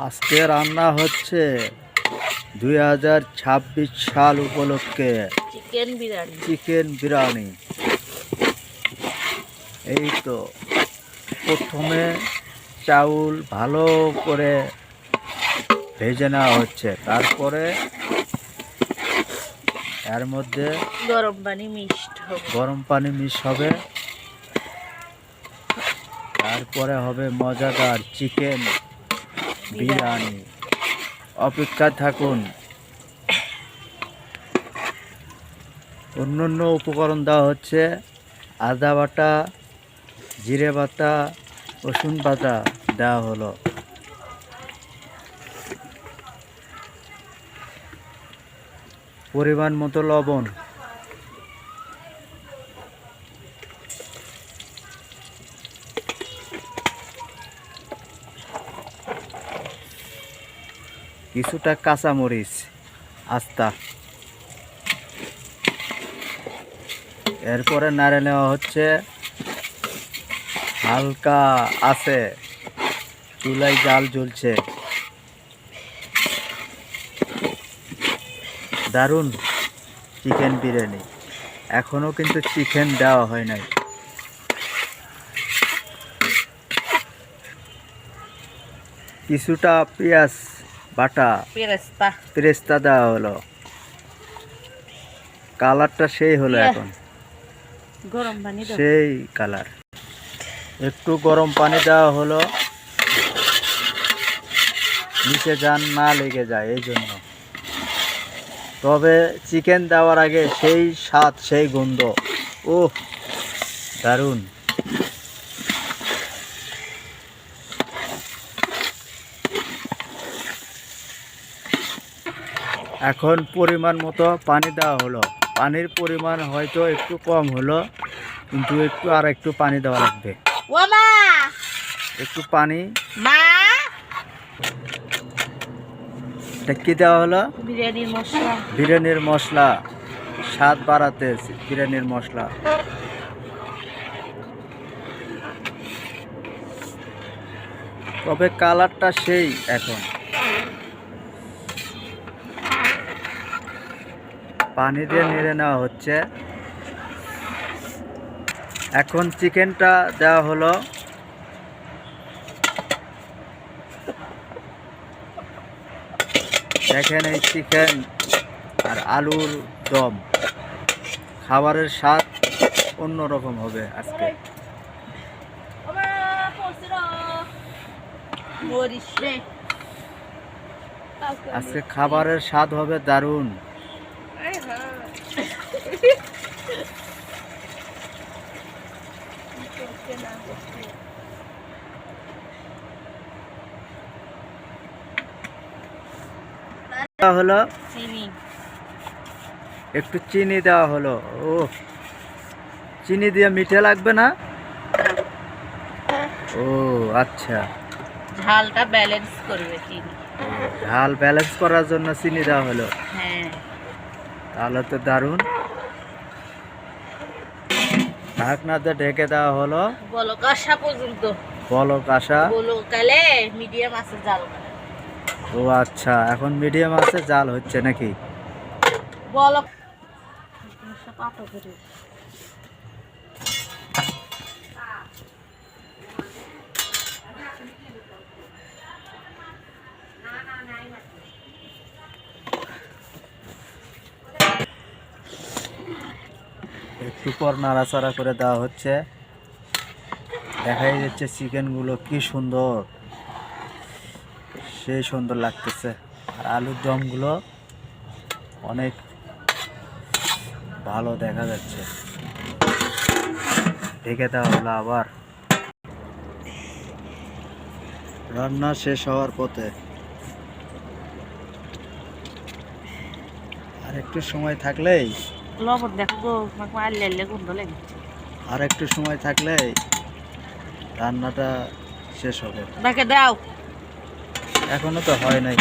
আজকে রান্না হচ্ছে দুই হাজার ছাব্বিশ সাল উপলক্ষে চিকেন বিরিয়ানি। চিকেন বিরিয়ানি। এই তো প্রথমে চাউল ভালো করে ভেজে নেওয়া হচ্ছে তারপরে এর মধ্যে গরম পানি হবে। গরম পানি মিশ হবে তারপরে হবে মজাদার চিকেন। বিরিয়ানি। অপেক্ষায় থাকুন। অন্য অন্য উপকরণ দেওয়া হচ্ছে আদা বাটা, জিরে বাটা, রসুন বাটা দেওয়া হলো। পরিমাণ মতো লবণ। কিছুটা কাঁচামরিচ, আস্তা। এরপরে নাড়ে নেওয়া হচ্ছে হালকা আছে চুলাই জাল জ্বলছে। দারুণ চিকেন বিরিয়ানি এখনও কিন্তু চিকেন দেওয়া হয় নাই। কিছুটা পেঁয়াজ বাটা। পেরেস্তা পেরেস্তা দেওয়া হলো। কালারটা সেই হলো এখন। গরম পানি সেই কালার। একটু গরম পানি দেওয়া হলো। নিচে যান না লেগে যায় এই জন্য। তবে চিকেন দেওয়ার আগে সেই স্বাদ সেই গন্ধ। ও দারুণ। এখন পরিমাণ মতো পানি দেওয়া হলো। পানির পরিমাণ হয়তো একটু কম হলো কিন্তু একটু আর একটু পানি দেওয়া লাগবে। একটু পানি। এটা কি দেওয়া হলো? বিরিয়ানির মশলা। বিরিয়ানির মশলা স্বাদ বাড়াতে বিরিয়ানির মশলা। তবে কালারটা সেই এখন। পানি দিয়ে নেড়ে নেওয়া হচ্ছে। এখন চিকেনটা দেওয়া হলো। দেখেন এই চিকেন আর আলুর দম। খাবারের স্বাদ অন্যরকম হবে আজকে। আজকে খাবারের স্বাদ হবে দারুণ। হলো। চিনি। একটু চিনি দেওয়া হলো। ও চিনি দিয়ে মিঠে লাগবে না? ও আচ্ছা। ঝালটা ব্যালেন্স করবে চিনি। ঝাল ব্যালেন্স করার জন্য চিনি দেওয়া হলো। হ্যাঁ। তাহলে তো দারুণ। ঢাকনাতে ঢেকে দেওয়া হলো। বলো কষা পর্যন্ত। বলক আসা বলো কালে মিডিয়াম আছে জাল ও আচ্ছা এখন মিডিয়াম আছে জাল হচ্ছে নাকি? বলো। পাটো করে একটু পর নাড়াচাড়া করে দেওয়া হচ্ছে। দেখাই যাচ্ছে চিকেনগুলো কি সুন্দর। সেই সুন্দর লাগতেছে। আর আলুর দমগুলো অনেক ভালো দেখা যাচ্ছে। ঢেকে দেওয়া হলো আবার। রান্না শেষ হওয়ার পথে। আর একটু সময় থাকলেই লবণ দেখো গো আমাকে আল্লে আল্লে গন্ধ আর একটু সময় থাকলে রান্নাটা শেষ হবে। দেখে দাও। এখনও তো হয় নাই।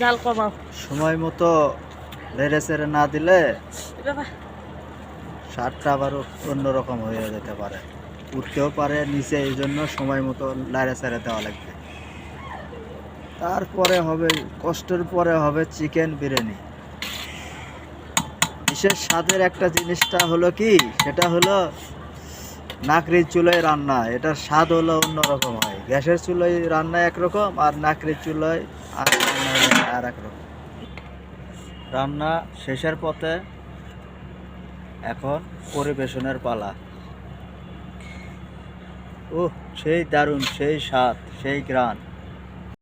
জাল কমাও। সময় মতো নেড়ে চেড়ে না দিলে বাবা। আবার অন্যরকম হয়ে যেতে পারে। উঠতেও পারে নিচে এই জন্য সময় মতো লাড়ে চাড়ে দেওয়া লাগবে। তারপরে হবে, কষ্টের পরে হবে চিকেন বিরিয়ানি। বিশেষ স্বাদের একটা জিনিসটা হলো কি? সেটা হলো নাকরির চুলোয় রান্না। এটার স্বাদ হলো অন্যরকম হয়। গ্যাসের চুলোয় রান্না একরকম আর নাকরির চুলোয় আর রান্না আর একরকম। রান্না শেষের পথে এখন পরিবেশনের পালা। ও সেই দারুণ, সেই স্বাদ, সেই গ্রান